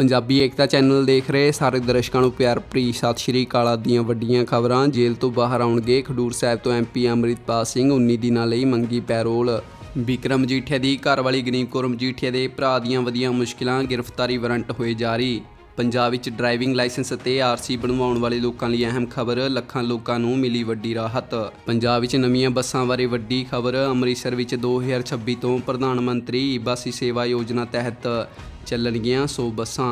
ਪੰਜਾਬੀ ਏਕਤਾ channel ਦੇਖ ਰਹੇ ਸਾਰੇ ਦਰਸ਼ਕਾਂ ਨੂੰ ਪਿਆਰ ਭਰੀ ਸਤਿ ਸ਼੍ਰੀ ਅਕਾਲ ਦੀਆਂ ਵੱਡੀਆਂ ਖਬਰਾਂ। ਜੇਲ੍ਹ ਤੋਂ ਬਾਹਰ ਆਉਣਗੇ ਖਡੂਰ ਸਾਹਿਬ ਤੋਂ ਐਮਪੀ ਅੰਮ੍ਰਿਤਪਾਲ ਸਿੰਘ 19 ਦਿਨਾਂ ਲਈ ਮੰਗੀ ਪੈਰੋਲ। ਵਿਕਰਮ ਮਜੀਠੀਆ ਦੀ ਘਰਵਾਲੀ ਗਰੀਬ ਕੌਰ ਮਜੀਠੀਆ ਦੇ ਭਰਾ ਦੀਆਂ ਵਧੀਆਂ ਮੁਸ਼ਕਿਲਾਂ, ਗ੍ਰਿਫਤਾਰੀ ਵਾਰੰਟ ਹੋਏ ਜਾਰੀ। ਪੰਜਾਬ ਵਿੱਚ ਡਰਾਈਵਿੰਗ ਲਾਇਸੈਂਸ ਅਤੇ ਆਰਸੀ ਬਣਵਾਉਣ ਵਾਲੇ ਲੋਕਾਂ ਲਈ ਅਹਿਮ ਖਬਰ, ਲੱਖਾਂ ਲੋਕਾਂ ਨੂੰ ਮਿਲੀ ਵੱਡੀ ਰਾਹਤ। ਪੰਜਾਬ ਵਿੱਚ ਨਵੀਆਂ ਬੱਸਾਂ ਬਾਰੇ ਵੱਡੀ ਖਬਰ, ਅੰਮ੍ਰਿਤਸਰ ਵਿੱਚ 2026 ਤੋਂ ਪ੍ਰਧਾਨ ਮੰਤਰੀ ਬੱਸ ਸੇਵਾ ਯੋਜਨਾ ਤਹਿਤ ਚੱਲਣਗੀਆਂ 100 ਬੱਸਾਂ।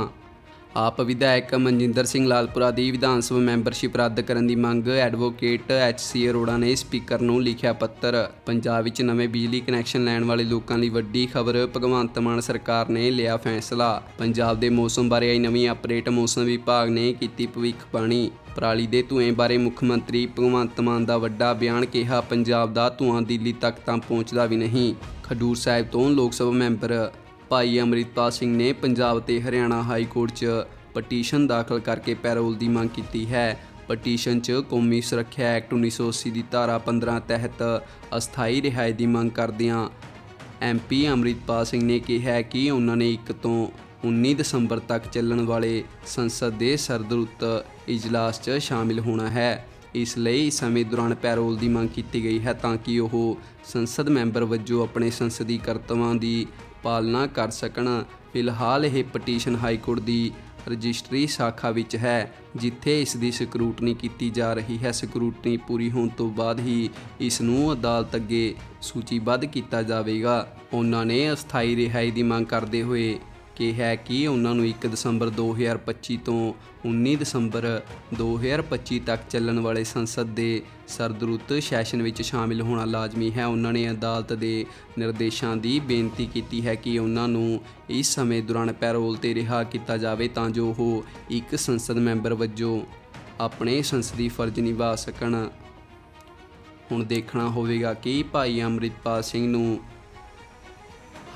ਆਪ ਵਿਧਾਇਕ ਮਨਜਿੰਦਰ ਸਿੰਘ ਲਾਲਪੁਰਾ ਦੀ ਵਿਧਾਨ ਸਭਾ ਮੈਂਬਰਸ਼ਿਪ ਰੱਦ ਕਰਨ ਦੀ ਮੰਗ ਐਡਵੋਕੇਟ ਐਚ.ਸੀ. ਅਰੋੜਾ ਨੇ ਸਪੀਕਰ ਨੂੰ ਲਿਖਿਆ ਪੱਤਰ। ਪੰਜਾਬ ਵਿੱਚ ਨਵੇਂ ਬਿਜਲੀ ਕਨੈਕਸ਼ਨ ਲੈਣ ਵਾਲੇ ਲੋਕਾਂ ਲਈ ਵੱਡੀ ਖਬਰ ਭਗਵੰਤ ਮਾਨ ਸਰਕਾਰ ਨੇ ਲਿਆ ਫੈਸਲਾ। ਪੰਜਾਬ ਦੇ ਮੌਸਮ ਬਾਰੇ ਆਈ ਨਵੀਂ ਅਪਡੇਟ ਮੌਸਮ ਵਿਭਾਗ ਨੇ ਕੀਤੀ ਭਵਿੱਖਬਾਣੀ ਪਰਾਲੀ ਦੇ ਧੂਏ ਬਾਰੇ ਮੁੱਖ ਮੰਤਰੀ ਭਗਵੰਤ ਮਾਨ ਦਾ ਵੱਡਾ ਬਿਆਨ ਕਿਹਾ, ਪੰਜਾਬ ਦਾ ਧੂਆਂ ਦਿੱਲੀ ਤੱਕ ਤਾਂ ਪਹੁੰਚਦਾ ਵੀ ਨਹੀਂ। ਖਡੂਰ ਸਾਹਿਬ ਤੋਂ ਲੋਕ ਸਭਾ ਮੈਂਬਰ ਭਾਈ ਅੰਮ੍ਰਿਤਪਾਲ ਸਿੰਘ ਨੇ ਪੰਜਾਬ ਤੇ ਹਰਿਆਣਾ ਹਾਈ ਕੋਰਟ 'ਚ ਪਟੀਸ਼ਨ ਦਾਖਲ ਕਰਕੇ ਪੈਰੋਲ ਦੀ ਮੰਗ ਕੀਤੀ ਹੈ। ਪਟੀਸ਼ਨ 'ਚ ਕੌਮੀ ਸੁਰੱਖਿਆ ਐਕਟ 1980 ਦੀ ਧਾਰਾ 15 ਤਹਿਤ ਅਸਥਾਈ ਰਿਹਾਈ ਦੀ ਮੰਗ ਕਰਦਿਆਂ ਐਮਪੀ ਅੰਮ੍ਰਿਤਪਾਲ ਸਿੰਘ ਨੇ ਕਿਹਾ ਕਿ ਉਹਨਾਂ ਨੇ ਇੱਕ ਤੋਂ 19 ਦਸੰਬਰ ਤੱਕ ਚੱਲਣ ਵਾਲੇ ਸੰਸਦ ਦੇ ਸਰਦਰੁੱਤ ਇਜਲਾਸ 'ਚ ਸ਼ਾਮਿਲ ਹੋਣਾ ਹੈ। ਇਸ ਲਈ ਇਸ ਸਮੇਂ ਦੌਰਾਨ ਪੈਰੋਲ ਦੀ ਮੰਗ ਕੀਤੀ ਗਈ ਹੈ ਤਾਂ ਕਿ ਉਹ ਸੰਸਦ ਮੈਂਬਰ ਵਜੋਂ ਆਪਣੇ ਸੰਸਦੀ ਕਰਤਵਾਂ ਦੀ ਪਾਲਣਾ ਕਰ ਸਕਣ। ਫਿਲਹਾਲ ਇਹ ਪਟੀਸ਼ਨ ਹਾਈ ਕੋਰਟ ਦੀ ਰਜਿਸਟਰੀ ਸ਼ਾਖਾ ਵਿੱਚ ਹੈ, ਜਿੱਥੇ ਇਸ ਦੀ ਸਕਰੂਟਨੀ ਕੀਤੀ ਜਾ ਰਹੀ ਹੈ। ਸਕਰੂਟਨੀ ਪੂਰੀ ਹੋਣ ਤੋਂ ਬਾਅਦ ਹੀ ਇਸ ਨੂੰ ਅਦਾਲਤ ਅੱਗੇ ਸੂਚੀਬੱਧ ਕੀਤਾ ਜਾਵੇਗਾ। ਉਹਨਾਂ ਨੇ ਅਸਥਾਈ ਰਿਹਾਈ ਦੀ ਮੰਗ ਕਰਦੇ ਹੋਏ ਕਿਹਾ ਕਿ ਉਹਨਾਂ ਨੂੰ 1 ਦਸੰਬਰ 2025 ਤੋਂ 19 ਦਸੰਬਰ 2025 ਤੱਕ ਚੱਲਣ ਵਾਲੇ ਸੰਸਦ ਦੇ ਸਰਦਰੁੱਤ ਸੈਸ਼ਨ ਵਿੱਚ ਸ਼ਾਮਿਲ ਹੋਣਾ ਲਾਜ਼ਮੀ ਹੈ। ਉਹਨਾਂ ਨੇ ਅਦਾਲਤ ਦੇ ਨਿਰਦੇਸ਼ਾਂ ਦੀ ਬੇਨਤੀ ਕੀਤੀ ਹੈ ਕਿ ਉਹਨਾਂ ਨੂੰ ਇਸ ਸਮੇਂ ਦੌਰਾਨ ਪੈਰੋਲ ਤੇ ਰਿਹਾ ਕੀਤਾ ਜਾਵੇ ਤਾਂ ਜੋ ਉਹ ਇੱਕ ਸੰਸਦ ਮੈਂਬਰ ਵਜੋਂ ਆਪਣੇ ਸੰਸਦੀ ਫਰਜ਼ ਨਿਭਾ ਸਕਣ। ਹੁਣ ਦੇਖਣਾ ਹੋਵੇਗਾ ਕਿ ਭਾਈ ਅੰਮ੍ਰਿਤਪਾਲ ਸਿੰਘ ਨੂੰ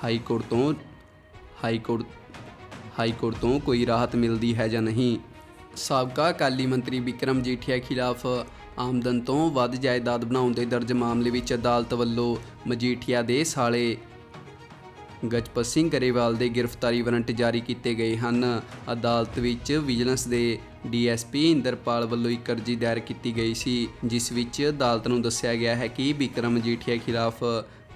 ਹਾਈ ਕੋਰਟ ਤੋਂ ਹਾਈ ਕੋਰਟ ਹਾਈ ਕੋਰਟ ਤੋਂ ਕੋਈ ਰਾਹਤ ਮਿਲਦੀ ਹੈ ਜਾਂ ਨਹੀਂ। ਸਾਬਕਾ ਅਕਾਲੀ ਮੰਤਰੀ ਵਿਕਰਮ ਜੀਠੀਆ ਖਿਲਾਫ ਆਮਦਨ ਤੋਂ ਵੱਧ ਜਾਇਦਾਦ ਬਣਾਉਣ ਦੇ ਦਰਜ ਮਾਮਲੇ ਵਿੱਚ ਅਦਾਲਤ ਵੱਲੋਂ ਮਜੀਠੀਆ ਦੇ ਸਾਲੇ ਗਜਪਤ ਸਿੰਘ ਗਰੇਵਾਲ ਦੇ ਗ੍ਰਿਫਤਾਰੀ ਵਾਰੰਟ ਜਾਰੀ ਕੀਤੇ ਗਏ ਹਨ। ਅਦਾਲਤ ਵਿੱਚ ਵਿਜੀਲੈਂਸ ਦੇ ਡੀਐਸਪੀ ਇੰਦਰਪਾਲ ਵੱਲੋਂ ਇੱਕ ਅਰਜ਼ੀ ਦਾਇਰ ਕੀਤੀ ਗਈ ਸੀ, ਜਿਸ ਵਿੱਚ ਅਦਾਲਤ ਨੂੰ ਦੱਸਿਆ ਗਿਆ ਹੈ ਕਿ ਵਿਕਰਮ ਜੀਠੀਆ ਖਿਲਾਫ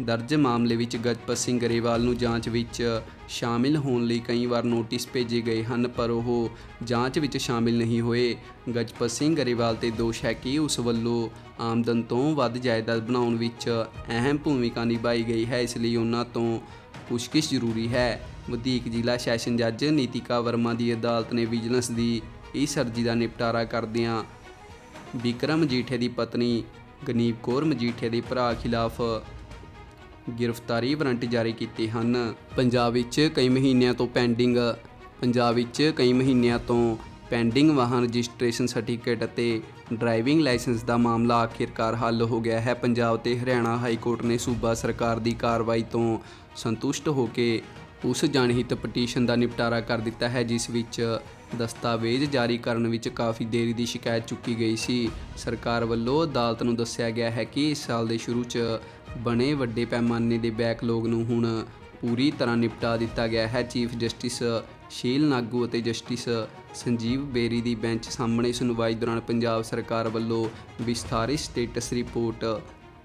ਦਰਜ ਮਾਮਲੇ ਵਿੱਚ ਗਜਪਤ ਸਿੰਘ ਗਰੇਵਾਲ ਨੂੰ ਜਾਂਚ ਵਿੱਚ ਸ਼ਾਮਿਲ ਹੋਣ ਲਈ ਕਈ ਵਾਰ ਨੋਟਿਸ ਭੇਜੇ ਗਏ ਹਨ, ਪਰ ਉਹ ਜਾਂਚ ਵਿੱਚ ਸ਼ਾਮਿਲ ਨਹੀਂ ਹੋਏ। ਗਜਪਤ ਸਿੰਘ ਗਰੇਵਾਲ ਤੇ ਦੋਸ਼ ਹੈ ਕਿ ਉਸ ਵੱਲੋਂ ਆਮਦਨ ਤੋਂ ਵੱਧ ਜਾਇਦਾਦ ਬਣਾਉਣ ਵਿੱਚ ਅਹਿਮ ਭੂਮਿਕਾ ਨਿਭਾਈ ਗਈ ਹੈ, ਇਸ ਲਈ ਉਹਨਾਂ ਤੋਂ ਪੁੱਛਗਿੱਛ ਜ਼ਰੂਰੀ ਹੈ। ਵਧੀਕ ਜ਼ਿਲ੍ਹਾ ਸੈਸ਼ਨ ਜੱਜ ਨੀਤਿਕਾ ਵਰਮਾ ਦੀ ਅਦਾਲਤ ਨੇ ਵਿਜੀਲੈਂਸ ਦੀ ਇਸ ਅਰਜ਼ੀ ਦਾ ਨਿਪਟਾਰਾ ਕਰਦਿਆਂ ਵਿਕਰਮ ਮਜੀਠੇ ਦੀ ਪਤਨੀ ਗਨੀਪ ਕੌਰ ਮਜੀਠੇ ਦੇ ਭਰਾ ਖਿਲਾਫ ਗ੍ਰਿਫਤਾਰੀ ਵਾਰੰਟ ਜਾਰੀ ਕੀਤੇ ਹਨ। ਪੰਜਾਬ ਵਿੱਚ ਕਈ ਮਹੀਨਿਆਂ ਤੋਂ ਪੈਂਡਿੰਗ, ਪੰਜਾਬ ਵਿੱਚ ਕਈ ਮਹੀਨਿਆਂ ਤੋਂ ਪੈਂਡਿੰਗ ਵਾਹਨ ਰਜਿਸਟ੍ਰੇਸ਼ਨ ਸਰਟੀਫਿਕੇਟ ਅਤੇ ਡਰਾਈਵਿੰਗ ਲਾਇਸੈਂਸ ਦਾ ਮਾਮਲਾ ਆਖਿਰਕਾਰ ਹੱਲ ਹੋ ਗਿਆ ਹੈ। ਪੰਜਾਬ ਤੇ ਹਰਿਆਣਾ ਹਾਈ ਕੋਰਟ ਨੇ ਸੂਬਾ ਸਰਕਾਰ ਦੀ ਕਾਰਵਾਈ ਤੋਂ ਸੰਤੁਸ਼ਟ ਹੋ ਕੇ ਉਸ ਜਨਹਿਤ ਪਟੀਸ਼ਨ ਦਾ ਨਿਪਟਾਰਾ ਕਰ ਦਿੱਤਾ ਹੈ, ਜਿਸ ਵਿੱਚ ਦਸਤਾਵੇਜ਼ ਜਾਰੀ ਕਰਨ ਵਿੱਚ ਕਾਫੀ ਦੇਰੀ ਦੀ ਸ਼ਿਕਾਇਤ ਚੁੱਕੀ ਗਈ ਸੀ। ਸਰਕਾਰ ਵੱਲੋਂ ਅਦਾਲਤ ਨੂੰ ਦੱਸਿਆ ਗਿਆ ਹੈ ਕਿ ਇਸ ਸਾਲ ਦੇ ਸ਼ੁਰੂ 'ਚ ਬਣੇ ਵੱਡੇ ਪੈਮਾਨੇ ਦੇ ਬੈਕਲੌਗ ਨੂੰ ਹੁਣ ਪੂਰੀ ਤਰ੍ਹਾਂ ਨਿਪਟਾ ਦਿੱਤਾ ਗਿਆ ਹੈ। ਚੀਫ ਜਸਟਿਸ ਸ਼ੀਲ ਨਾਗੂ ਅਤੇ ਜਸਟਿਸ ਸੰਜੀਵ ਬੇਰੀ ਦੀ ਬੈਂਚ ਸਾਹਮਣੇ ਸੁਣਵਾਈ ਦੌਰਾਨ ਪੰਜਾਬ ਸਰਕਾਰ ਵੱਲੋਂ ਵਿਸਥਾਰਿਤ ਸਟੇਟਸ ਰਿਪੋਰਟ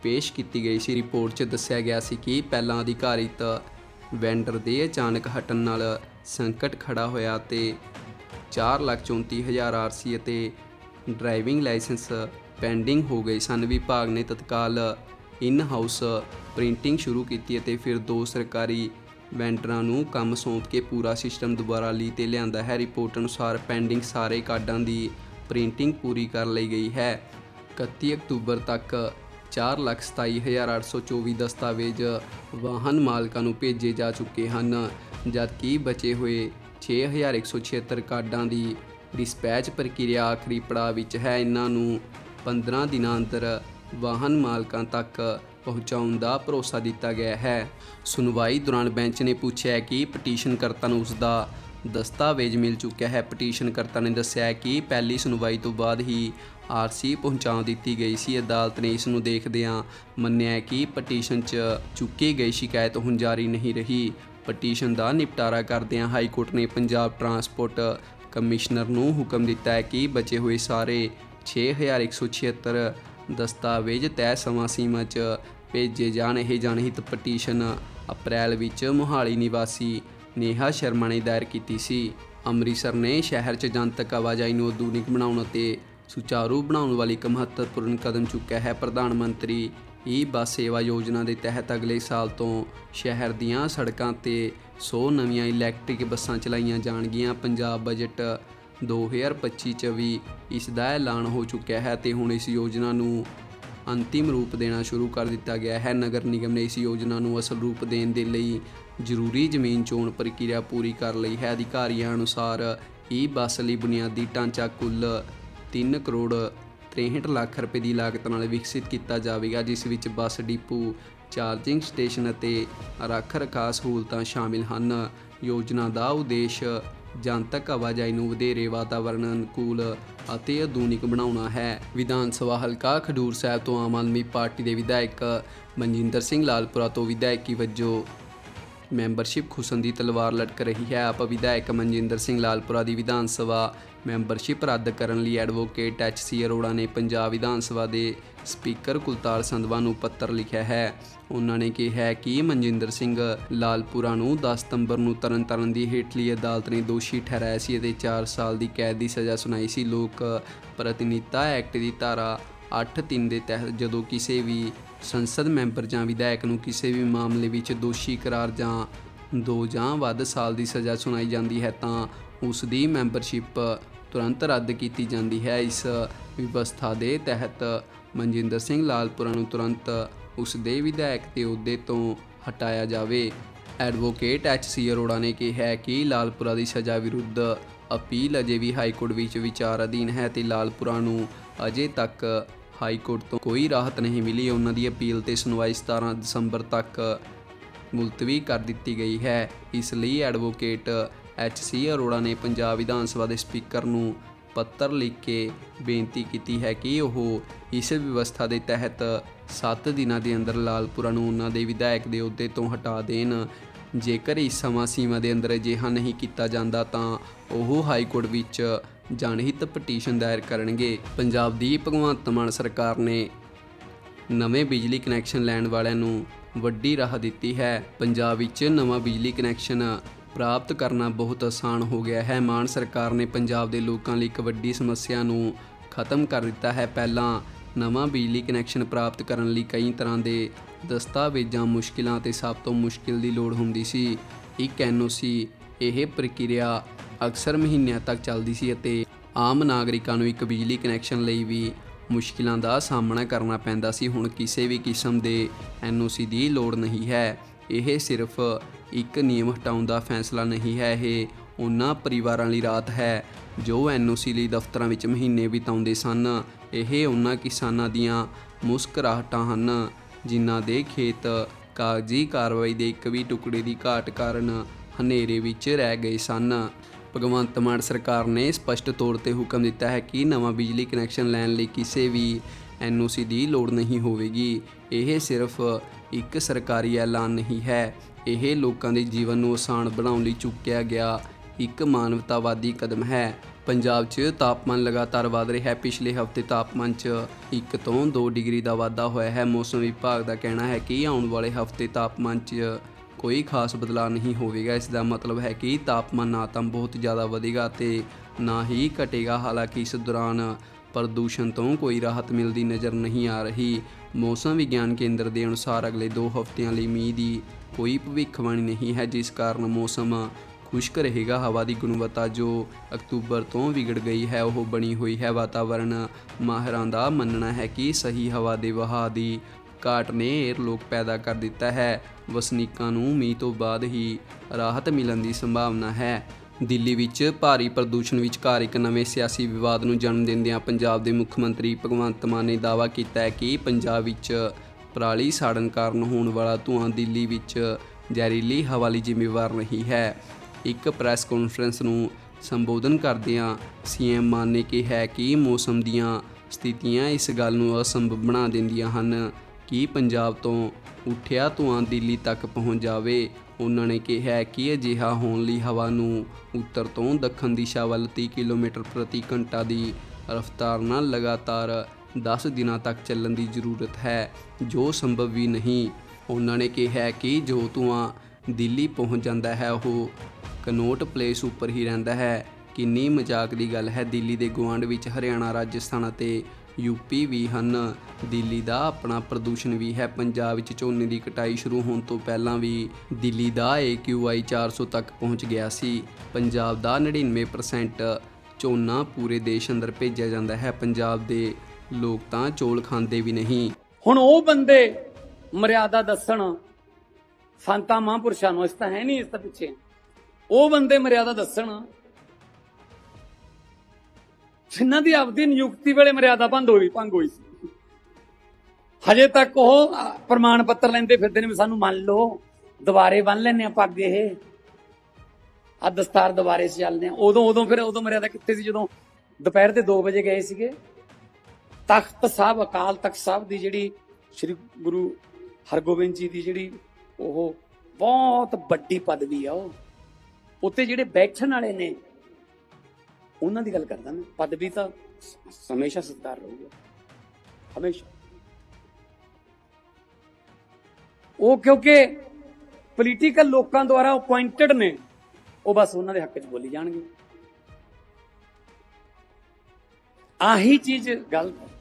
ਪੇਸ਼ ਕੀਤੀ ਗਈ ਸੀ। ਰਿਪੋਰਟ 'ਚ ਦੱਸਿਆ ਗਿਆ ਸੀ ਕਿ ਪਹਿਲਾਂ ਅਧਿਕਾਰਿਤ ਵੈਂਡਰ ਦੇ ਅਚਾਨਕ ਹਟਣ ਨਾਲ ਸੰਕਟ ਖੜਾ ਹੋਇਆ ਤੇ 434000 ਆਰਸੀ ਅਤੇ ਡਰਾਈਵਿੰਗ ਲਾਇਸੈਂਸ ਪੈਂਡਿੰਗ ਹੋ ਗਏ ਸਨ। ਵਿਭਾਗ ਨੇ ਤਤਕਾਲ ਇਨ ਹਾਊਸ ਪ੍ਰਿੰਟਿੰਗ ਸ਼ੁਰੂ ਕੀਤੀ ਅਤੇ ਫਿਰ ਦੋ ਸਰਕਾਰੀ ਵੈਂਡਰਾਂ ਨੂੰ ਕੰਮ ਸੌਂਪ ਕੇ ਪੂਰਾ ਸਿਸਟਮ ਦੁਬਾਰਾ ਲਈ ਤੇ ਲਿਆਂਦਾ ਹੈ। ਰਿਪੋਰਟ ਅਨੁਸਾਰ ਪੈਂਡਿੰਗ ਸਾਰੇ ਕਾਰਡਾਂ ਦੀ ਪ੍ਰਿੰਟਿੰਗ ਪੂਰੀ ਕਰ ਲਈ ਗਈ ਹੈ। 31 ਅਕਤੂਬਰ ਤੱਕ 427824 ਦਸਤਾਵੇਜ਼ ਵਾਹਨ ਮਾਲਕਾਂ ਨੂੰ ਭੇਜੇ ਜਾ ਚੁੱਕੇ ਹਨ, ਜਦਕਿ ਬਚੇ ਹੋਏ 6176 ਕਾਰਡਾਂ ਦੀ ਡਿਸਪੈਚ ਪ੍ਰਕਿਰਿਆ ਆਖਰੀ ਪੜਾਅ ਵਿੱਚ ਹੈ। ਇਹਨਾਂ ਨੂੰ 15 ਦਿਨਾਂ ਅੰਦਰ ਵਾਹਨ ਮਾਲਕਾਂ ਤੱਕ ਪਹੁੰਚਾਉਣ ਦਾ ਭਰੋਸਾ ਦਿੱਤਾ ਗਿਆ ਹੈ। ਸੁਣਵਾਈ ਦੌਰਾਨ ਬੈਂਚ ਨੇ ਪੁੱਛਿਆ ਕਿ ਪਟੀਸ਼ਨਕਰਤਾ ਨੂੰ ਉਸ ਦਾ ਦਸਤਾਵੇਜ਼ ਮਿਲ ਚੁੱਕਿਆ ਹੈ। ਪਟੀਸ਼ਨਕਰਤਾ ਨੇ ਦੱਸਿਆ ਕਿ ਪਹਿਲੀ ਸੁਣਵਾਈ ਤੋਂ ਬਾਅਦ ਹੀ ਆਰਸੀ ਪਹੁੰਚਾ ਦਿੱਤੀ ਗਈ ਸੀ। ਅਦਾਲਤ ਨੇ ਇਸ ਨੂੰ ਦੇਖਦਿਆਂ ਮੰਨਿਆ ਕਿ ਪਟੀਸ਼ਨ 'ਚ ਚੁੱਕੀ ਗਈ ਸ਼ਿਕਾਇਤ ਹੁਣ ਜਾਰੀ ਨਹੀਂ ਰਹੀ। ਪਟੀਸ਼ਨ ਦਾ ਨਿਪਟਾਰਾ ਕਰਦਿਆਂ ਹਾਈ ਕੋਰਟ ਨੇ ਪੰਜਾਬ ਟਰਾਂਸਪੋਰਟ ਕਮਿਸ਼ਨਰ ਨੂੰ ਹੁਕਮ ਦਿੱਤਾ ਹੈ ਕਿ ਬਚੇ ਹੋਏ ਸਾਰੇ 6176 ਦਸਤਾਵੇਜ਼ ਤੈਅ ਸਮਾਂ ਸੀਮਾ 'ਚ ਭੇਜੇ ਜਾਣ, ਇਹ ਜਨਹਿਤ ਪਟੀਸ਼ਨ ਅਪ੍ਰੈਲ ਵਿੱਚ ਮੋਹਾਲੀ ਨਿਵਾਸੀ ਨੇਹਾ ਸ਼ਰਮਾ ਨੇ ਦਾਇਰ ਕੀਤੀ ਸੀ। ਅੰਮ੍ਰਿਤਸਰ ਨੇ ਸ਼ਹਿਰ 'ਚ ਜਨਤਕ ਆਵਾਜਾਈ ਨੂੰ ਆਧੁਨਿਕ ਬਣਾਉਣ ਅਤੇ ਸੁਚਾਰੂ ਬਣਾਉਣ ਵਾਲੀ ਇੱਕ ਮਹੱਤਵਪੂਰਨ ਕਦਮ ਚੁੱਕਿਆ ਹੈ। ਪ੍ਰਧਾਨ ਮੰਤਰੀ ਈ ਬੱਸ ਸੇਵਾ ਯੋਜਨਾ ਦੇ ਤਹਿਤ ਅਗਲੇ ਸਾਲ ਤੋਂ ਸ਼ਹਿਰ ਦੀਆਂ ਸੜਕਾਂ ਤੇ 100 ਨਵੀਆਂ ਇਲੈਕਟ੍ਰਿਕ ਬੱਸਾਂ ਚਲਾਈਆਂ ਜਾਣਗੀਆਂ। ਪੰਜਾਬ ਬਜਟ 2025 ਚ ਵੀ ਇਸ ਦਾ ਐਲਾਨ ਹੋ ਚੁੱਕਿਆ ਹੈ ਤੇ ਹੁਣ ਇਸ ਯੋਜਨਾ ਨੂੰ ਅੰਤਿਮ ਰੂਪ ਦੇਣਾ ਸ਼ੁਰੂ ਕਰ ਦਿੱਤਾ ਗਿਆ ਹੈ। ਨਗਰ ਨਿਗਮ ਨੇ ਇਸ ਯੋਜਨਾ ਨੂੰ ਅਸਲ ਰੂਪ ਦੇਣ ਦੇ ਲਈ ਜ਼ਰੂਰੀ ਜ਼ਮੀਨ ਚੋਣ ਪ੍ਰਕਿਰਿਆ ਪੂਰੀ ਕਰ ਲਈ ਹੈ। ਅਧਿਕਾਰੀਆਂ ਅਨੁਸਾਰ ਈ ਬੱਸ ਲਈ ਬੁਨਿਆਦੀ ਢਾਂਚਾ ਕੁੱਲ 3 ਕਰੋੜ 63 ਲੱਖ ਰੁਪਏ ਦੀ ਲਾਗਤ ਨਾਲ ਵਿਕਸਿਤ ਕੀਤਾ ਜਾਵੇਗਾ, ਜਿਸ ਵਿੱਚ ਬੱਸ, ਡਿਪੂ, ਚਾਰਜਿੰਗ ਸਟੇਸ਼ਨ ਅਤੇ ਰੱਖ ਰਖਾਅ ਸਹੂਲਤਾਂ ਸ਼ਾਮਿਲ ਹਨ। ਯੋਜਨਾ ਦਾ ਉਦੇਸ਼ ਜਨਤਕ ਆਵਾਜਾਈ ਨੂੰ ਵਧੇਰੇ ਵਾਤਾਵਰਣ ਅਨੁਕੂਲ ਅਤੇ ਆਧੁਨਿਕ ਬਣਾਉਣਾ ਹੈ। ਵਿਧਾਨ ਸਭਾ ਹਲਕਾ ਖਡੂਰ ਸਾਹਿਬ ਤੋਂ ਆਮ ਆਦਮੀ ਪਾਰਟੀ ਦੇ ਵਿਧਾਇਕ ਮਨਜਿੰਦਰ ਸਿੰਘ ਲਾਲਪੁਰਾ ਤੋਂ ਵਿਧਾਇਕੀ ਵਜੋਂ ਮੈਂਬਰਸ਼ਿਪ ਖੁਸਨ ਦੀ ਤਲਵਾਰ ਲਟਕ ਰਹੀ ਹੈ। ਆਪ ਵਿਧਾਇਕ ਮਨਜਿੰਦਰ ਸਿੰਘ ਲਾਲਪੁਰਾ ਦੀ ਵਿਧਾਨ ਸਭਾ ਮੈਂਬਰਸ਼ਿਪ ਰੱਦ ਕਰਨ ਲਈ ਐਡਵੋਕੇਟ ਐਚ ਸੀ ਅਰੋੜਾ ਨੇ ਪੰਜਾਬ ਵਿਧਾਨ ਸਭਾ ਦੇ ਸਪੀਕਰ ਕੁਲਤਾਰ ਸੰਧਵਾ ਨੂੰ ਪੱਤਰ ਲਿਖਿਆ ਹੈ। ਉਹਨਾਂ ਨੇ ਕਿਹਾ ਕਿ ਮਨਜਿੰਦਰ ਸਿੰਘ ਲਾਲਪੁਰਾ ਨੂੰ 10 ਸਤੰਬਰ ਨੂੰ ਤਰਨਤਾਰਨ ਦੀ ਹੇਠਲੀ ਅਦਾਲਤ ਨੇ ਦੋਸ਼ੀ ਠਹਿਰਾਇਆ ਸੀ ਅਤੇ 4 ਸਾਲ ਦੀ ਕੈਦ ਦੀ ਸਜ਼ਾ ਸੁਣਾਈ ਸੀ। ਲੋਕ ਪ੍ਰਤੀਨਿਧਤਾ ਐਕਟ ਦੀ ਧਾਰਾ 8.3 ਦੇ ਤਹਿਤ ਜਦੋਂ ਕਿਸੇ ਵੀ ਸੰਸਦ ਮੈਂਬਰ ਜਾਂ ਵਿਧਾਇਕ ਨੂੰ ਕਿਸੇ ਵੀ ਮਾਮਲੇ ਵਿੱਚ ਦੋਸ਼ੀ ਕਰਾਰ ਜਾਂ ਦੋ ਜਾਂ ਵੱਧ ਸਾਲ ਦੀ ਸਜ਼ਾ ਸੁਣਾਈ ਜਾਂਦੀ ਹੈ ਤਾਂ ਉਸ ਦੀ ਮੈਂਬਰਸ਼ਿਪ ਤੁਰੰਤ ਰੱਦ ਕੀਤੀ ਜਾਂਦੀ ਹੈ। ਇਸ ਵਿਵਸਥਾ ਦੇ ਤਹਿਤ ਮਨਜਿੰਦਰ ਸਿੰਘ ਲਾਲਪੁਰਾ ਨੂੰ ਤੁਰੰਤ ਉਸ ਦੇ ਵਿਧਾਇਕ ਦੇ ਅਹੁਦੇ ਤੋਂ ਹਟਾਇਆ ਜਾਵੇ। ਐਡਵੋਕੇਟ ਐਚ ਸੀ ਅਰੋੜਾ ਨੇ ਕਿਹਾ ਕਿ ਲਾਲਪੁਰਾ ਦੀ ਸਜ਼ਾ ਵਿਰੁੱਧ ਅਪੀਲ ਅਜੇ ਵੀ ਹਾਈ ਕੋਰਟ ਵਿੱਚ ਵਿਚਾਰ ਅਧੀਨ ਹੈ ਤੇ ਲਾਲਪੁਰਾ ਨੂੰ ਅਜੇ ਤੱਕ ਹਾਈ ਕੋਰਟ ਤੋਂ ਕੋਈ ਰਾਹਤ ਨਹੀਂ ਮਿਲੀ। ਉਹਨਾਂ ਦੀ ਅਪੀਲ ਤੇ ਸੁਣਵਾਈ 17 ਦਸੰਬਰ ਤੱਕ ਮੁਲਤਵੀ ਕਰ ਦਿੱਤੀ ਗਈ ਹੈ। ਇਸ ਲਈ ਐਡਵੋਕੇਟ ਐਚ ਸੀ ਅਰੋੜਾ ਨੇ ਪੰਜਾਬ ਵਿਧਾਨ ਸਭਾ ਦੇ ਸਪੀਕਰ ਨੂੰ ਪੱਤਰ ਲਿਖ ਕੇ ਬੇਨਤੀ ਕੀਤੀ ਹੈ ਕਿ ਉਹ ਇਸ ਵਿਵਸਥਾ ਦੇ ਤਹਿਤ 7 ਦਿਨਾਂ ਦੇ ਅੰਦਰ ਲਾਲਪੁਰਾ ਨੂੰ ਉਹਨਾਂ ਦੇ ਵਿਧਾਇਕ ਦੇ ਅਹੁਦੇ ਤੋਂ ਹਟਾ ਦੇਣ। ਜੇਕਰ ਇਸ ਸਮਾਂ ਸੀਮਾ ਦੇ ਅੰਦਰ ਅਜਿਹਾ ਨਹੀਂ ਕੀਤਾ ਜਾਂਦਾ ਤਾਂ ਉਹ ਹਾਈ ਕੋਰਟ ਵਿੱਚ ਜਨਹਿਤ ਪਟੀਸ਼ਨ ਦਾਇਰ ਕਰਨਗੇ। ਪੰਜਾਬ ਦੀ ਭਗਵੰਤ ਮਾਨ ਸਰਕਾਰ ਨੇ ਨਵੇਂ ਬਿਜਲੀ ਕਨੈਕਸ਼ਨ ਲੈਣ ਵਾਲਿਆਂ ਨੂੰ ਵੱਡੀ ਰਾਹ ਦਿੱਤੀ ਹੈ। ਪੰਜਾਬ ਵਿੱਚ ਨਵਾਂ ਬਿਜਲੀ ਕਨੈਕਸ਼ਨ ਪ੍ਰਾਪਤ ਕਰਨਾ ਬਹੁਤ ਆਸਾਨ ਹੋ ਗਿਆ ਹੈ। ਮਾਨ ਸਰਕਾਰ ਨੇ ਪੰਜਾਬ ਦੇ ਲੋਕਾਂ ਲਈ ਇੱਕ ਵੱਡੀ ਸਮੱਸਿਆ ਨੂੰ ਖਤਮ ਕਰ ਦਿੱਤਾ ਹੈ। ਪਹਿਲਾਂ ਨਵਾਂ ਬਿਜਲੀ ਕਨੈਕਸ਼ਨ ਪ੍ਰਾਪਤ ਕਰਨ ਲਈ ਕਈ ਤਰ੍ਹਾਂ ਦੇ ਦਸਤਾਵੇਜ਼ਾਂ, ਮੁਸ਼ਕਿਲਾਂ ਤੇ ਸਭ ਤੋਂ ਮੁਸ਼ਕਿਲ ਦੀ ਲੋੜ ਹੁੰਦੀ ਸੀ। ਇੱਕ ਐਨਓਸੀ ਇਹ ਪ੍ਰਕਿਰਿਆ ਅਕਸਰ ਮਹੀਨਿਆਂ ਤੱਕ ਚੱਲਦੀ ਸੀ ਅਤੇ ਆਮ ਨਾਗਰਿਕਾਂ ਨੂੰ ਇੱਕ ਬਿਜਲੀ ਕਨੈਕਸ਼ਨ ਲਈ ਵੀ ਮੁਸ਼ਕਿਲਾਂ ਦਾ ਸਾਹਮਣਾ ਕਰਨਾ ਪੈਂਦਾ ਸੀ। ਹੁਣ ਕਿਸੇ ਵੀ ਕਿਸਮ ਦੇ ਐਨਓਸੀ ਦੀ ਲੋੜ ਨਹੀਂ ਹੈ। ਇਹ ਸਿਰਫ ਇੱਕ ਨਿਯਮ ਹਟਾਉਣ ਦਾ ਫੈਸਲਾ ਨਹੀਂ ਹੈ, ਇਹ ਉਹਨਾਂ ਪਰਿਵਾਰਾਂ ਲਈ ਰਾਤ ਹੈ ਜੋ ਐਨਓਸੀ ਲਈ ਦਫ਼ਤਰਾਂ ਵਿੱਚ ਮਹੀਨੇ ਬਿਤਾਉਂਦੇ ਸਨ। ਇਹ ਉਹਨਾਂ ਕਿਸਾਨਾਂ ਦੀਆਂ ਮੁਸਕਰਾਹਟਾਂ ਹਨ, ਜਿਨ੍ਹਾਂ ਦੇ ਖੇਤ ਕਾਗਜ਼ੀ ਕਾਰਵਾਈ ਦੇ ਇੱਕ ਵੀ ਟੁਕੜੇ ਦੀ ਘਾਟ ਕਾਰਨ ਹਨੇਰੇ ਵਿੱਚ ਰਹਿ ਗਏ ਸਨ। ਭਗਵੰਤ ਮਾਨ ਸਰਕਾਰ ਨੇ ਸਪਸ਼ਟ ਤੌਰ ਤੇ ਹੁਕਮ ਦਿੱਤਾ ਹੈ ਕਿ ਨਵਾਂ ਬਿਜਲੀ ਕਨੈਕਸ਼ਨ ਲੈਣ ਲਈ ਕਿਸੇ ਵੀ ਐਨਓਸੀ ਦੀ ਲੋੜ ਨਹੀਂ ਹੋਵੇਗੀ। ਇਹ ਸਿਰਫ ਇੱਕ ਸਰਕਾਰੀ ਐਲਾਨ ਨਹੀਂ ਹੈ ਇਹ ਲੋਕਾਂ ਦੇ ਜੀਵਨ ਨੂੰ ਆਸਾਨ ਬਣਾਉਣ ਲਈ ਚੁੱਕਿਆ ਗਿਆ ਇੱਕ ਮਾਨਵਤਾਵਾਦੀ ਕਦਮ ਹੈ। ਪੰਜਾਬ 'ਚ ਤਾਪਮਾਨ ਲਗਾਤਾਰ ਵਧ ਰਿਹਾ ਹੈ। ਪਿਛਲੇ ਹਫ਼ਤੇ ਤਾਪਮਾਨ 'ਚ 1 ਤੋਂ 2 ਡਿਗਰੀ ਦਾ ਵਾਧਾ ਹੋਇਆ ਹੈ। ਮੌਸਮ ਵਿਭਾਗ ਦਾ ਕਹਿਣਾ ਹੈ ਕਿ ਆਉਣ ਵਾਲੇ ਹਫ਼ਤੇ ਤਾਪਮਾਨ 'ਚ ਕੋਈ ਖਾਸ ਬਦਲਾਅ ਨਹੀਂ ਹੋਵੇਗਾ। ਇਸ ਦਾ ਮਤਲਬ ਹੈ ਕਿ ਤਾਪਮਾਨ ਨਾ ਤਾਂ ਬਹੁਤ ਜ਼ਿਆਦਾ ਵਧੇਗਾ ਤੇ ਨਾ ਹੀ ਘਟੇਗਾ। ਹਾਲਾਂਕਿ ਇਸ ਦੌਰਾਨ ਪ੍ਰਦੂਸ਼ਣ ਤੋਂ ਕੋਈ ਰਾਹਤ ਮਿਲਦੀ ਨਜ਼ਰ ਨਹੀਂ ਆ ਰਹੀ। ਮੌਸਮ ਵਿਗਿਆਨ ਕੇਂਦਰ ਦੇ ਅਨੁਸਾਰ ਅਗਲੇ 2 ਹਫ਼ਤਿਆਂ ਲਈ ਮੀਂਹ ਦੀ ਕੋਈ ਭਵਿੱਖਬਾਣੀ ਨਹੀਂ ਹੈ, ਜਿਸ ਕਾਰਨ ਮੌਸਮ ਖੁਸ਼ਕ ਰਹੇਗਾ। ਹਵਾ ਦੀ ਗੁਣਵੱਤਾ ਜੋ ਅਕਤੂਬਰ ਤੋਂ ਵਿਗੜ ਗਈ ਹੈ, ਉਹ ਬਣੀ ਹੋਈ ਹੈ। ਵਾਤਾਵਰਣ ਮਾਹਰਾਂ ਦਾ ਮੰਨਣਾ ਹੈ ਕਿ ਸਹੀ ਹਵਾ ਦੇ ਵਹਾਅ ਦੀ ਘਾਟ ਨੇ ਏਅਰਲੋਕ ਪੈਦਾ ਕਰ ਦਿੱਤਾ ਹੈ। ਵਸਨੀਕਾਂ ਨੂੰ ਮੀਂਹ ਤੋਂ ਬਾਅਦ ਹੀ ਰਾਹਤ ਮਿਲਣ ਦੀ ਸੰਭਾਵਨਾ ਹੈ। ਦਿੱਲੀ ਵਿੱਚ ਭਾਰੀ ਪ੍ਰਦੂਸ਼ਣ ਵਿਚਕਾਰ ਇੱਕ ਨਵੇਂ ਸਿਆਸੀ ਵਿਵਾਦ ਨੂੰ ਜਨਮ ਦਿੰਦਿਆਂ ਪੰਜਾਬ ਦੇ ਮੁੱਖ ਮੰਤਰੀ ਭਗਵੰਤ ਮਾਨ ਨੇ ਦਾਅਵਾ ਕੀਤਾ ਹੈ ਕਿ ਪੰਜਾਬ ਵਿੱਚ ਪਰਾਲੀ ਸਾੜਨ ਕਾਰਨ ਹੋਣ ਵਾਲਾ ਧੂਆਂ ਦਿੱਲੀ ਵਿੱਚ ਜ਼ਹਿਰੀਲੀ ਹਵਾ ਲਈ ਜ਼ਿੰਮੇਵਾਰ ਨਹੀਂ ਹੈ। ਇੱਕ ਪ੍ਰੈਸ ਕਾਨਫਰੰਸ ਨੂੰ ਸੰਬੋਧਨ ਕਰਦਿਆਂ ਸੀਐਮ ਮਾਨ ਨੇ ਕਿਹਾ ਕਿ ਮੌਸਮ ਦੀਆਂ ਸਥਿਤੀਆਂ ਇਸ ਗੱਲ ਨੂੰ ਅਸੰਭਵ ਬਣਾ ਦਿੰਦੀਆਂ ਹਨ ਕਿ ਪੰਜਾਬ ਤੋਂ ਉੱਠਿਆ ਧੂਆਂ ਦਿੱਲੀ ਤੱਕ ਪਹੁੰਚ ਜਾਵੇ। ਉਹਨਾਂ ਨੇ ਕਿਹਾ ਕਿ ਅਜਿਹਾ ਹੋਣ ਲਈ ਹਵਾ ਨੂੰ ਉੱਤਰ ਤੋਂ ਦੱਖਣ ਦਿਸ਼ਾ ਵੱਲ 30 ਕਿਲੋਮੀਟਰ ਪ੍ਰਤੀ ਘੰਟਾ ਦੀ ਰਫ਼ਤਾਰ ਨਾਲ ਲਗਾਤਾਰ 10 ਦਿਨਾਂ ਤੱਕ ਚੱਲਣ ਦੀ ਜ਼ਰੂਰਤ ਹੈ। ਜੋ ਸੰਭਵ ਵੀ ਨਹੀਂ। ਉਹਨਾਂ ਨੇ ਕਿਹਾ ਕਿ ਜੋ ਧੂੰਆਂ ਦਿੱਲੀ ਪਹੁੰਚ ਜਾਂਦਾ ਹੈ, ਉਹ ਕਨੋਟ ਪਲੇਸ ਉੱਪਰ ਹੀ ਰਹਿੰਦਾ ਹੈ। ਕਿੰਨੀ ਮਜ਼ਾਕ ਦੀ ਗੱਲ ਹੈ, ਦਿੱਲੀ ਦੇ ਗੁਆਂਢ ਵਿੱਚ ਹਰਿਆਣਾ, ਰਾਜਸਥਾਨ ਅਤੇ ਯੂਪੀ ਵੀ ਹਨ। ਦਿੱਲੀ ਦਾ ਆਪਣਾ ਪ੍ਰਦੂਸ਼ਣ ਵੀ ਹੈ। ਪੰਜਾਬ ਵਿੱਚ ਝੋਨੇ ਦੀ ਕਟਾਈ ਸ਼ੁਰੂ ਹੋਣ ਤੋਂ ਪਹਿਲਾਂ ਵੀ ਦਿੱਲੀ ਦਾ AQI 400 ਤੱਕ ਪਹੁੰਚ ਗਿਆ ਸੀ। ਪੰਜਾਬ ਦਾ 99% ਝੋਨਾ ਪੂਰੇ ਦੇਸ਼ ਅੰਦਰ ਭੇਜਿਆ ਜਾਂਦਾ ਹੈ। ਪੰਜਾਬ ਦੇ ਲੋਕ ਤਾਂ ਚੋਲ ਖਾਂਦੇ ਵੀ ਨਹੀਂ। ਹੁਣ ਉਹ ਬੰਦੇ ਮਰਿਆਦਾ ਦੱਸਣ, ਸੰਤਾਂ ਮਹਾਂਪੁਰਸ਼ਾਂ ਨੂੰ, ਇਸ ਤਾਂ ਹੈ ਨਹੀਂ ਇਸ ਤਾਂ ਪਿੱਛੇ। ਉਹ ਬੰਦੇ ਮਰਿਆਦਾ ਦੱਸਣ, ਜਿਨ੍ਹਾਂ ਦੀ ਆਪਦੀ ਨਿਯੁਕਤੀ ਵੇਲੇ ਮਰਿਆਦਾ ਭੰਗ ਹੋਈ ਭੰਗ ਹੋਈ ਸੀ। ਹਜੇ ਤੱਕ ਉਹ ਪ੍ਰਮਾਣ ਪੱਤਰ ਲੈਂਦੇ ਫਿਰਦੇ ਨੇ ਵੀ ਸਾਨੂੰ ਮੰਨ ਲਓ, ਦੁਬਾਰੇ ਬੰਨ ਲੈਨੇ ਆ ਪੱਗ ਇਹ। ਆ ਦਸਤਾਰ ਦੁਬਾਰੇ ਚੱਲਦੇ ਆ ਉਦੋਂ ਉਦੋਂ ਫਿਰ ਉਦੋਂ ਮਰਿਆਦਾ ਕਿੱਥੇ ਸੀ? ਜਦੋਂ ਦੁਪਹਿਰ ਦੇ 2 ਵਜੇ ਗਏ ਸੀਗੇ। ਤਖਤ ਸਾਹਿਬ, ਅਕਾਲ ਤਖਤ ਸਾਹਿਬ ਦੀ ਜਿਹੜੀ ਸ੍ਰੀ ਗੁਰੂ ਹਰਗੋਬਿੰਦ ਜੀ ਦੀ ਜਿਹੜੀ ਉਹ ਬਹੁਤ ਵੱਡੀ ਪਦਵੀ ਆ ਉਹ। ਉੱਤੇ ਜਿਹੜੇ ਬੈਠਣ ਵਾਲੇ ਨੇ, ਉਹਨਾਂ ਦੀ ਗੱਲ ਕਰਦਾ ਮੈਂ। ਪਦਵੀ ਤਾਂ ਹਮੇਸ਼ਾ ਸਤਿਕਾਰ ਰਹੂਗਾ। ਹਮੇਸ਼ਾ। ਉਹ ਕਿਉਂਕਿ ਪੋਲੀਟੀਕਲ ਲੋਕਾਂ ਦੁਆਰਾ ਅਪਾਇੰਟਡ ਨੇ, ਉਹ ਬਸ ਉਹਨਾਂ ਦੇ ਹੱਕ 'ਚ ਬੋਲੀ ਜਾਣਗੇ। ਆਹੀ ਚੀਜ਼ ਗਲਤ ਹੈ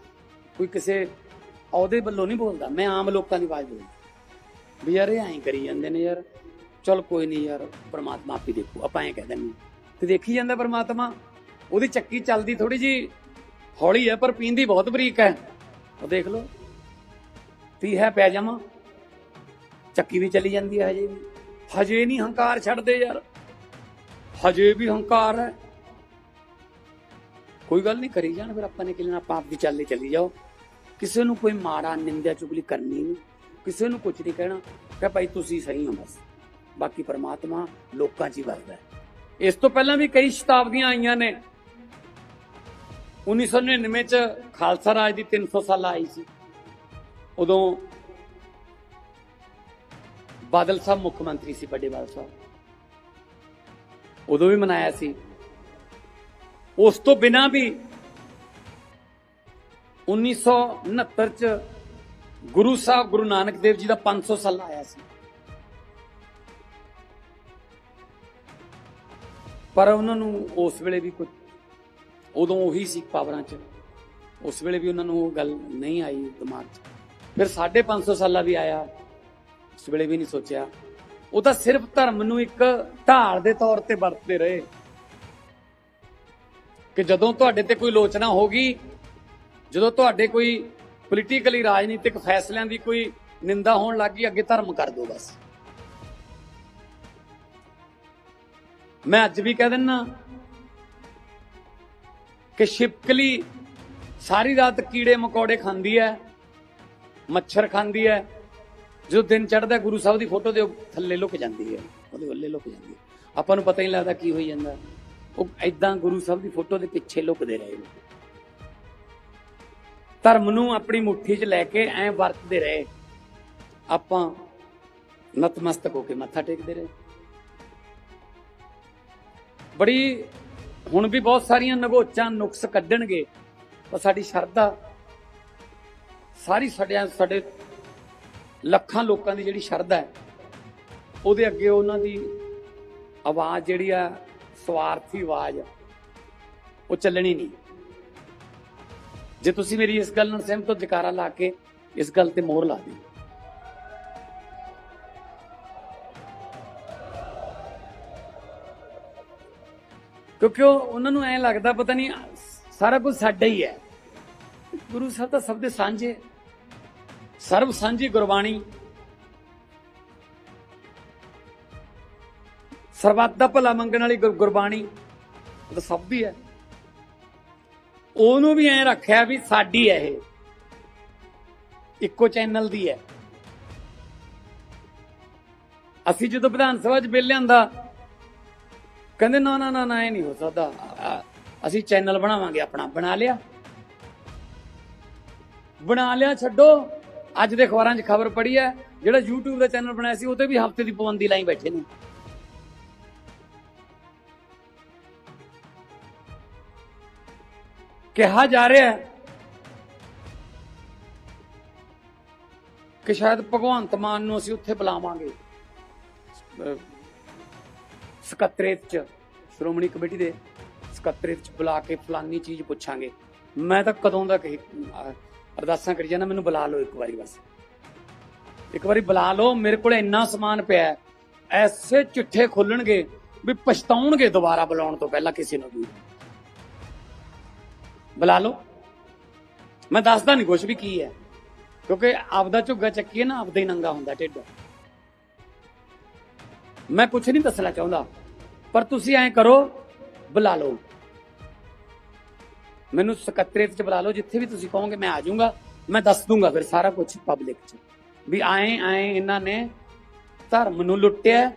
ਕੋਈ ਕਿਸੇ ਅਹੁਦੇ ਵੱਲੋਂ ਨਹੀਂ ਬੋਲਦਾ। ਮੈਂ ਆਮ ਲੋਕਾਂ ਦੀ ਆਵਾਜ਼ ਬੋਲਦਾ। ਵੀ ਯਾਰ ਇਹ ਐਂ ਕਰੀ ਜਾਂਦੇ ਨੇ ਯਾਰ। ਚਲ ਕੋਈ ਨਹੀਂ ਯਾਰ, ਪ੍ਰਮਾਤਮਾ ਆਪੀ ਦੇਖੂ। ਆਪਾਂ ਐਂ ਕਹਿ ਦਿੰਦੇ ਤੇ ਦੇਖੀ ਜਾਂਦਾ ਪ੍ਰਮਾਤਮਾ? ਉਹਦੀ ਚੱਕੀ ਚੱਲਦੀ ਥੋੜੀ ਜੀ ਹੌਲੀ ਹੈ, ਪਰ ਪੀਂਦੀ ਬਹੁਤ ਬਰੀਕ ਹੈ। ਉਹ ਦੇਖ ਲਓ। ਤੀ ਹੈ ਪੈ ਜਾਵਾਂ ਚੱਕੀ ਵੀ ਚਲੀ ਜਾਂਦੀ ਹੈ ਹਜੇ ਵੀ। ਹਜੇ ਨਹੀਂ ਹੰਕਾਰ ਛੱਡਦੇ ਯਾਰ। ਹਜੇ ਵੀ ਹੰਕਾਰ ਹੈ। ਕੋਈ ਗੱਲ ਨਹੀਂ ਕਰੀ ਜਾਣ, ਫਿਰ ਆਪਾਂ ਨੇ ਕਿ ਲੈਣਾ? ਆਪਾਂ ਆਪ ਦੀ ਚੱਲੇ ਚਲੀ ਜਾਓ। ਕਿਸੇ ਨੂੰ ਕੋਈ ਮਾੜਾ ਨਿੰਦਿਆ ਚੁਗਲੀ ਕਰਨੀ ਨਹੀਂ। ਕਿਸੇ ਨੂੰ ਕੁਝ ਨਹੀਂ ਕਹਿਣਾ। ਕਿ ਭਾਈ ਤੁਸੀਂ ਸਹੀ ਹੋ ਬਸ। ਬਾਕੀ ਪਰਮਾਤਮਾ ਲੋਕਾਂ 'ਚ ਹੀ ਵਸਦਾ ਹੈ। ਇਸ ਤੋਂ ਪਹਿਲਾਂ ਵੀ ਕਈ ਸ਼ਤਾਬਦੀਆਂ ਆਈਆਂ ਨੇ। 1999 ਚ ਖਾਲਸਾ ਰਾਜ ਦੀ 300 ਸਾਲ ਆਈ ਸੀ। ਉਦੋਂ ਬਾਦਲ ਸਾਹਿਬ ਮੁੱਖ ਮੰਤਰੀ ਸੀ ਵੱਡੇ ਬਾਦਲ ਸਾਹਿਬ। ਉਦੋਂ ਵੀ ਮਨਾਇਆ ਸੀ। ਉਸ ਤੋਂ ਬਿਨਾ ਵੀ 1969 ਚ ਗੁਰੂ ਸਾਹਿਬ ਗੁਰੂ ਨਾਨਕ ਦੇਵ ਜੀ ਦਾ 500 ਸਾਲਾ ਆਇਆ ਸੀ। ਪਰ ਉਹਨਾਂ ਨੂੰ ਉਸ ਵੇਲੇ ਵੀ ਕੁਝ ਉਦੋਂ ਉਹੀ ਸੀ ਪਾਵਰਾਂ 'ਚ। ਉਸ ਵੇਲੇ ਵੀ ਉਹਨਾਂ ਨੂੰ ਉਹ ਗੱਲ ਨਹੀਂ ਆਈ ਦਿਮਾਗ 'ਚ। ਫਿਰ 550 ਸਾਲਾ ਵੀ ਆਇਆ। ਉਸ ਵੇਲੇ ਵੀ ਨਹੀਂ ਸੋਚਿਆ। ਉਹ ਤਾਂ ਸਿਰਫ ਧਰਮ ਨੂੰ ਇੱਕ ਢਾਲ ਦੇ ਤੌਰ ਤੇ ਵਰਤਦੇ ਰਹੇ। ਕਿ ਜਦੋਂ ਤੁਹਾਡੇ ਤੇ ਕੋਈ ਲੋਚਨਾ ਹੋਗੀ ਜਦੋਂ ਤੁਹਾਡੇ ਕੋਈ ਪੋਲੀਟੀਕਲੀ ਰਾਜਨੀਤਿਕ ਫੈਸਲਿਆਂ ਦੀ ਕੋਈ ਨਿੰਦਾ ਹੋਣ ਲੱਗੀ ਅੱਗੇ ਧਰਮ ਕਰ ਦੋ ਬਸ। ਮੈਂ ਅੱਜ ਵੀ ਕਹਿ ਦਿੰਨਾ ਕਿ ਛਿਪਕਲੀ ਸਾਰੀ ਰਾਤ ਕੀੜੇ ਮਕੌੜੇ ਖਾਂਦੀ ਹੈ, ਮੱਛਰ ਖਾਂਦੀ ਹੈ, ਜਦੋਂ ਦਿਨ ਚੜ੍ਹਦਾ ਗੁਰੂ ਸਾਹਿਬ ਦੀ ਫੋਟੋ ਦੇ ਥੱਲੇ ਲੁਕ ਜਾਂਦੀ ਹੈ, ਉਹਦੇ ਵੱਲੇ ਲੁਕ ਜਾਂਦੀ ਹੈ। ਆਪਾਂ ਨੂੰ ਪਤਾ ਹੀ ਨਹੀਂ ਲੱਗਦਾ ਕੀ ਹੋਈ ਜਾਂਦਾ। ਉਹ ਐਦਾਂ ਗੁਰੂ ਸਾਹਿਬ ਦੀ ਫੋਟੋ ਦੇ ਪਿੱਛੇ ਲੁਕਦੇ ਰਹੇ ਨੇ। ਧਰਮ ਨੂੰ ਆਪਣੀ ਮੁੱਠੀ 'ਚ ਲੈ ਕੇ ਐ ਵਰਤਦੇ ਰਹੇ। ਆਪਾਂ ਨਤਮਸਤਕ ਹੋ ਕੇ ਮੱਥਾ ਟੇਕਦੇ ਰਹੇ। ਬੜੀ, ਹੁਣ ਵੀ ਬਹੁਤ ਸਾਰੀਆਂ ਨਗੋਚਾਂ ਨੁਕਸ ਕੱਢਣਗੇ, ਪਰ ਸਾਡੀ ਸ਼ਰਧਾ ਸਾਰੀ ਸਾਡਿਆਂ ਸਾਡੇ ਲੱਖਾਂ ਲੋਕਾਂ ਦੀ ਜਿਹੜੀ ਸ਼ਰਧਾ ਹੈ, ਉਹਦੇ ਅੱਗੇ ਉਹਨਾਂ ਦੀ ਆਵਾਜ਼ ਜਿਹੜੀ ਆ ਸਵਾਰਥੀ ਆਵਾਜ਼ ਉਹ ਚੱਲਣੀ ਨਹੀਂ। ਜੇ ਤੁਸੀਂ ਮੇਰੀ ਇਸ ਗੱਲ ਨਾਲ ਸਹਿਮਤ ਹੋ, ਜਕਾਰਾ ਲਾ ਕੇ ਇਸ ਗੱਲ ਤੇ ਮੋਹਰ ਲਾ ਦਿਓ। ਕਿਉਂਕਿ ਉਹ ਉਹਨਾਂ ਨੂੰ ਐ ਲੱਗਦਾ, ਪਤਾ ਨਹੀਂ, ਸਾਰਾ ਕੁਝ ਸਾਡਾ ਹੀ ਹੈ। ਗੁਰੂ ਸਾਹਿਬ ਤਾਂ ਸਭ ਦੇ ਸਾਂਝੇ। ਸਰਬ ਸਾਂਝੀ ਗੁਰਬਾਣੀ ਸਰਬੱਤ ਦਾ ਭਲਾ ਮੰਗਣ ਵਾਲੀ ਗੁਰ- ਗੁਰਬਾਣੀ। ਉਹ ਤਾਂ ਸਭ ਦੀ ਹੈ। ਉਹਨੂੰ ਵੀ ਐ ਰੱਖਿਆ ਵੀ ਸਾਡੀ ਹੈ ਇਹ। ਇੱਕੋ ਚੈਨਲ ਦੀ ਹੈ। ਅਸੀਂ ਜਦੋਂ ਵਿਧਾਨ ਸਭਾ 'ਚ ਬਿੱਲ ਲਿਆਂਦਾ, ਕਹਿੰਦੇ ਨਾ ਨਾ ਨਾ ਨਾ, ਇਹ ਨਹੀਂ ਹੋ ਸਕਦਾ। ਅਸੀਂ ਚੈਨਲ ਬਣਾਵਾਂਗੇ, ਆਪਣਾ ਬਣਾ ਲਿਆ। ਬਣਾ ਲਿਆ, ਛੱਡੋ। ਅੱਜ ਦੇ ਅਖਬਾਰਾਂ 'ਚ ਖਬਰ ਪੜੀ ਹੈ, ਜਿਹੜਾ YouTube ਦਾ ਚੈਨਲ ਬਣਾਇਆ ਸੀ ਉਹ ਤੇ ਵੀ ਹਫ਼ਤੇ ਦੀ ਪਾਬੰਦੀ ਲਾਈ ਬੈਠੇ ਨੇ। ਕਿਹਾ ਜਾ ਰਿਹਾ ਹੈ ਕਿ ਸ਼ਾਇਦ ਭਗਵੰਤ ਮਾਨ ਨੂੰ ਅਸੀਂ ਉੱਥੇ ਬੁਲਾਵਾਂਗੇ। ਅਹ ਸਕੱਤਰੇਤ ਚ, ਸ਼੍ਰੋਮਣੀ ਕਮੇਟੀ ਦੇ ਸਕੱਤਰੇਤ ਚ ਬੁਲਾ ਕੇ ਫਲਾਨੀ ਚੀਜ਼ ਪੁੱਛਾਂਗੇ। ਮੈਂ ਤਾਂ ਕਦੋਂ ਦਾ ਕਹੀ ਅਰਦਾਸਾਂ ਕਰੀ ਜਾਂਦਾ, ਮੈਨੂੰ ਬੁਲਾ ਲਓ ਇੱਕ ਵਾਰੀ ਬਸ। ਇੱਕ ਵਾਰੀ ਬੁਲਾ ਲਓ, ਮੇਰੇ ਕੋਲ ਇੰਨਾ ਸਮਾਨ ਪਿਆ ਐਸੇ ਚਿੱਠੇ ਖੋਲਣਗੇ ਵੀ ਪਛਤਾਉਣਗੇ ਦੁਬਾਰਾ ਬੁਲਾਉਣ ਤੋਂ ਪਹਿਲਾਂ ਕਿਸੇ ਨੂੰ ਵੀ। ਬੁਲਾ ਲਓ। ਮੈਂ ਦੱਸਦਾ ਨਹੀਂ ਕੁਝ ਵੀ ਕੀ ਹੈ। ਕਿਉਂਕਿ ਆਪਦਾ ਝੁੱਗਾ ਚੱਕੀਏ ਨਾ, ਆਪਦਾ ਹੀ ਨੰਗਾ ਹੁੰਦਾ ਢਿੱਡ। ਮੈਂ ਕੁਝ ਨਹੀਂ ਦੱਸਣਾ ਚਾਹੁੰਦਾ। ਪਰ ਤੁਸੀਂ ਐਂ ਕਰੋ, ਬੁਲਾ ਲਓ। ਮੈਨੂੰ ਸਕੱਤਰੇਤ ਚ ਬੁਲਾ ਲਓ, ਜਿੱਥੇ ਵੀ ਤੁਸੀਂ ਕਹੋਗੇ ਮੈਂ ਆ ਜਾਊਂਗਾ। ਮੈਂ ਦੱਸ ਦੂੰਗਾ ਫਿਰ ਸਾਰਾ ਕੁਝ ਪਬਲਿਕ ਚ। ਵੀ ਆਏ ਆਏ ਇਹਨਾਂ ਨੇ ਧਰਮ ਨੂੰ ਲੁੱਟਿਆ,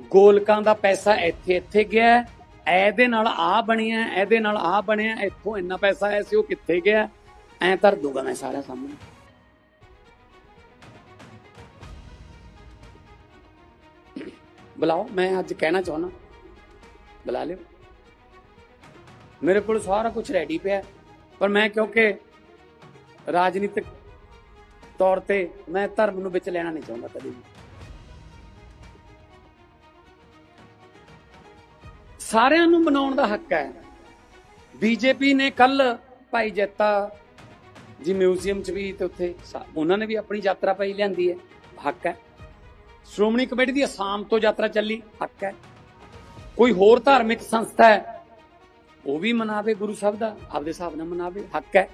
ਗੋਲਕਾਂ ਦਾ ਪੈਸਾ ਇੱਥੇ ਇੱਥੇ ਗਿਆ। ਇਹਦੇ ਨਾਲ ਆ ਬਣਿਆ, ਇਹਦੇ ਨਾਲ ਆ ਬਣਿਆ, ਇੱਥੋਂ ਇੰਨਾ ਪੈਸਾ ਆਇਆ ਸੀ, ਉਹ ਕਿੱਥੇ ਗਿਆ? ਐਂ ਧਰ ਦੂੰਗਾ ਮੈਂ ਸਾਰਾ ਸਾਹਮਣੇ। ਬੁਲਾਓ, ਮੈਂ ਅੱਜ ਕਹਿਣਾ ਚਾਹੁੰਦਾ। ਬੁਲਾ ਲਿਓ। ਮੇਰੇ ਕੋਲ ਸਾਰਾ ਕੁਝ ਰੈਡੀ ਪਿਆ ਪਰ ਮੈਂ ਕਿਉਂਕਿ ਰਾਜਨੀਤਿਕ ਤੌਰ ਤੇ ਮੈਂ ਧਰਮ ਨੂੰ ਵਿੱਚ ਲੈਣਾ ਨਹੀਂ ਚਾਹੁੰਦਾ ਕਦੇ ਵੀ। ਸਾਰਿਆਂ ਨੂੰ ਮਨਾਉਣ ਦਾ ਹੱਕ ਹੈ। ਬੀਜੇਪੀ ਨੇ ਕੱਲ ਭਾਈ ਜੱਤਾ ਜੀ ਮਿਊਜ਼ੀਅਮ ਚ ਵੀ ਤੇ ਉੱਥੇ ਸਾ- ਉਹਨਾਂ ਨੇ ਵੀ ਆਪਣੀ ਯਾਤਰਾ ਪਾਈ, ਲਿਆਂਦੀ ਹੈ। ਹੱਕ ਹੈ। ਸ਼੍ਰੋਮਣੀ ਕਮੇਟੀ ਦੀ ਅਸਾਮ ਤੋਂ ਯਾਤਰਾ ਚੱਲੀ, ਹੱਕ ਹੈ। ਕੋਈ ਹੋਰ ਧਾਰਮਿਕ ਸੰਸਥਾ ਹੈ, ਉਹ ਵੀ ਮਨਾਵੇ ਗੁਰੂ ਸਾਹਿਬ ਦਾ, ਆਪਦੇ ਹਿਸਾਬ ਨਾਲ ਮਨਾਵੇ, ਹੱਕ ਹੈ।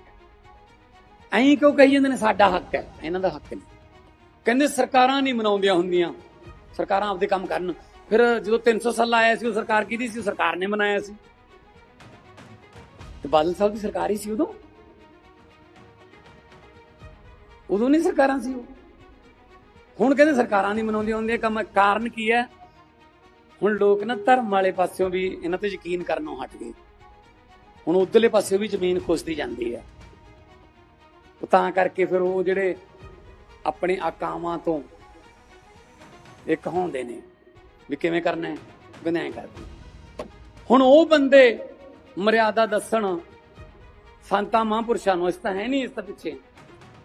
ਐਂ ਕਿਉਂ ਕਹੀ ਜਾਂਦੇ ਨੇ, ਸਾਡਾ ਹੱਕ ਹੈ, ਇਹਨਾਂ ਦਾ ਹੱਕ ਨਹੀਂ। ਕਹਿੰਦੇ ਸਰਕਾਰਾਂ ਨਹੀਂ ਮਨਾਉਂਦੀਆਂ ਹੁੰਦੀਆਂ, ਸਰਕਾਰਾਂ ਆਪਦੇ ਕੰਮ ਕਰਨ। ਫਿਰ ਜਦੋਂ 300 ਸਾਲ ਆਇਆ ਸੀ, ਉਹ ਸਰਕਾਰ ਕਿਹਦੀ ਸੀ? ਉਹ ਸਰਕਾਰ ਨੇ ਮਨਾਇਆ ਸੀ। ਤੇ ਬਾਦਲ ਸਾਹਿਬ ਦੀ ਸਰਕਾਰ ਹੀ ਸੀ ਉਦੋਂ? ਉਦੋਂ ਨਹੀਂ ਸਰਕਾਰਾਂ ਸੀ ਉਹ। ਹੁਣ ਕਹਿੰਦੇ ਸਰਕਾਰਾਂ ਨਹੀਂ ਮਨਾਉਂਦੀਆਂ ਹੁੰਦੀਆਂ ਕੰਮ, ਕਾਰਨ ਕੀ ਹੈ? ਹੁਣ ਲੋਕ ਨਾ ਧਰਮ ਵਾਲੇ ਪਾਸਿਓਂ ਵੀ ਇਹਨਾਂ ਤੇ ਯਕੀਨ ਕਰਨੋਂ ਹਟ ਗਏ। ਹੁਣ ਉਧਰਲੇ ਪਾਸਿਓਂ ਵੀ ਜ਼ਮੀਨ ਖੁਸਦੀ ਜਾਂਦੀ ਹੈ। ਤਾਂ ਕਰਕੇ ਫਿਰ ਉਹ ਜਿਹੜੇ ਆਪਣੇ ਆਕਾਵਾਂ ਤੋਂ ਇੱਕ ਹੁੰਦੇ ਨੇ। ਵੀ ਕਿਵੇਂ ਕਰਨਾ ਹੈ? ਬਿਨਾਂ ਕਰਦੇ ਹੁਣ ਉਹ ਬੰਦੇ ਮਰਿਆਦਾ ਦੱਸਣ, ਸੰਤਾਂ ਮਹਾਂਪੁਰਸ਼ਾਂ ਨੂੰ, ਇਸ ਤਾਂ ਹੈ ਨਹੀਂ ਇਸ ਤਾਂ ਪਿੱਛੇ।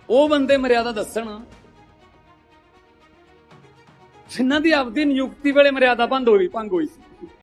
ਉਹ ਬੰਦੇ ਮਰਿਆਦਾ ਦੱਸਣ, ਜਿਨ੍ਹਾਂ ਦੀ ਆਪਦੀ ਨਿਯੁਕਤੀ ਵੇਲੇ ਮਰਿਆਦਾ ਭੰਗ ਹੋਈ ਭੰਗ ਹੋਈ ਸੀ।